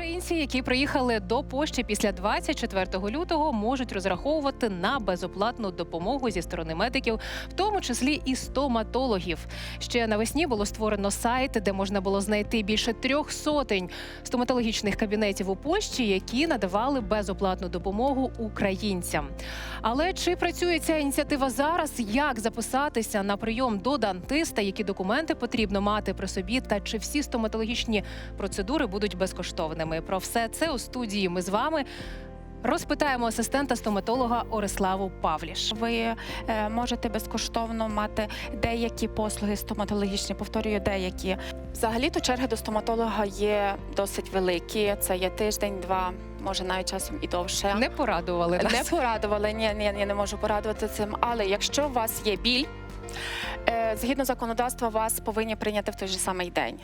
українці, які приїхали до Польщі після 24 лютого, можуть розраховувати на безоплатну допомогу зі сторони медиків, в тому числі і стоматологів. Ще навесні було створено сайт, де можна було знайти більше трьох сотень стоматологічних кабінетів у Польщі, які надавали безоплатну допомогу українцям. Але чи працює ця ініціатива зараз? Як записатися на прийом до дантиста? Які документи потрібно мати при собі? Та чи всі стоматологічні процедури будуть безкоштовними? Про все це у студії. Ми з вами розпитаємо асистента стоматолога Ориславу Павліш. Ви е, можете безкоштовно мати деякі послуги стоматологічні, повторюю, деякі. Взагалі-то черги до стоматолога є досить великі. Це є тиждень, два, може навіть часом і довше. Не порадували нас. Не порадували, ні, ні, я не можу порадувати цим. Але якщо у вас є біль, е, згідно законодавства, вас повинні прийняти в той же самий день.